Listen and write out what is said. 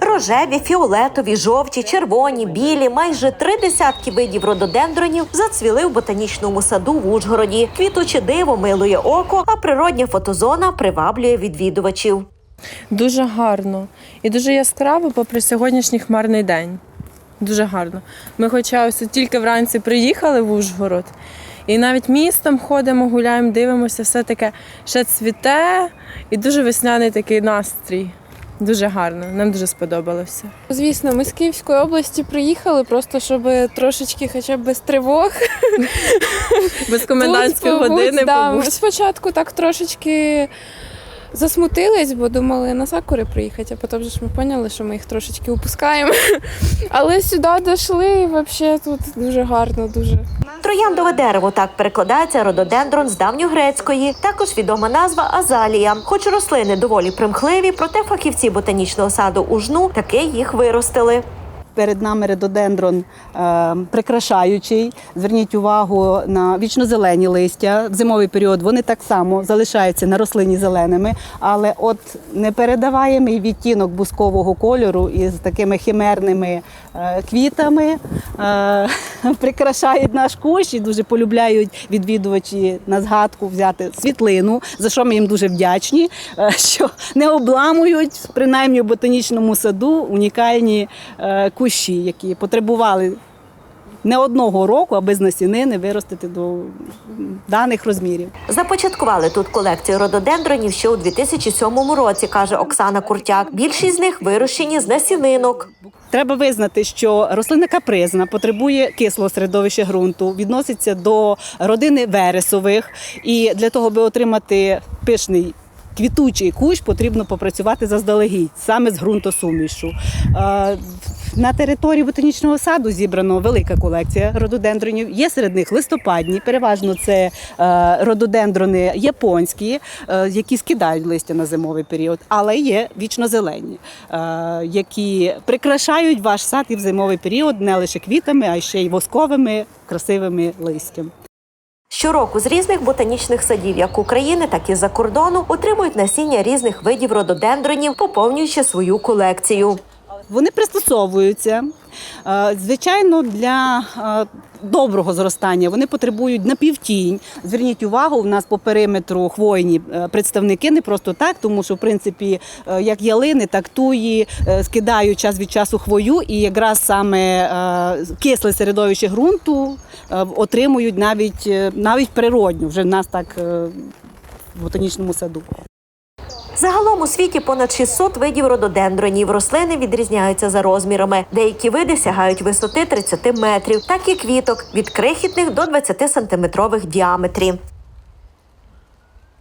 Рожеві, фіолетові, жовті, червоні, білі, майже три десятки видів рододендронів зацвіли в ботанічному саду в Ужгороді. Квітуче диво милує око, а природня фотозона приваблює відвідувачів. Дуже гарно і дуже яскраво, попри сьогоднішній хмарний день. Дуже гарно. Ми, хоча ось тільки вранці приїхали в Ужгород, і навіть містом ходимо, гуляємо, дивимося, все таке ще цвіте і дуже весняний такий настрій. Дуже гарно, нам дуже сподобалося. Звісно, ми з Київської області приїхали, просто щоб трошечки хоча б без тривог. Без комендантської години да. Побути. Спочатку так трошечки засмутились, бо думали на сакури приїхати, а потім ж ми поняли, що ми їх трошечки упускаємо. Але сюди дійшли і взагалі тут дуже гарно, дуже. Трояндове дерево так перекладається рододендрон з давньогрецької. Також відома назва азалія. Хоч рослини доволі примхливі, проте фахівці ботанічного саду Ужну таки їх виростили. Перед нами редодендрон е, прикрашаючий. Зверніть увагу на вічно-зелені листя. В зимовий період вони так само залишаються на рослині зеленими, але от непередаваємий відтінок бускового кольору із такими химерними квітами е, прикрашають наш кущ і дуже полюбляють відвідувачі на згадку взяти світлину, за що ми їм дуже вдячні, е, що не обламують принаймні в ботанічному саду унікальні е, кущі, які потребували не одного року, аби з насінини виростити до даних розмірів. Започаткували тут колекцію рододендронів ще у 2007 році, каже Оксана Куртяк. Більшість з них вирощені з насінинок. Треба визнати, що рослина капризна, потребує кислого середовища ґрунту, відноситься до родини вересових, і для того, аби отримати пишний. Квітучий кущ потрібно попрацювати заздалегідь, саме з ґрунтосумішу. На території ботанічного саду зібрано велика колекція рододендронів. Є серед них листопадні, переважно це е, рододендрони японські, е, які скидають листя на зимовий період, але є вічнозелені, е, які прикрашають ваш сад і в зимовий період не лише квітами, а ще й восковими красивими листям. Щороку з різних ботанічних садів, як України, так і за кордону, отримують насіння різних видів рододендронів, поповнюючи свою колекцію. Вони пристосовуються. Е, Звичайно, для е, доброго зростання вони потребують напівтінь. Зверніть увагу, у нас по периметру хвойні е, представники не просто так, тому що в принципі як ялини, так туї скидають час від часу хвою, і якраз саме кисле середовище ґрунту отримують навіть навіть природньо. Вже в нас так в ботанічному саду. Загалом у світі понад 600 видів рододендронів. Рослини відрізняються за розмірами. Деякі види сягають висоти 30 метрів, так і квіток від крихітних до 20 сантиметрових в діаметрі.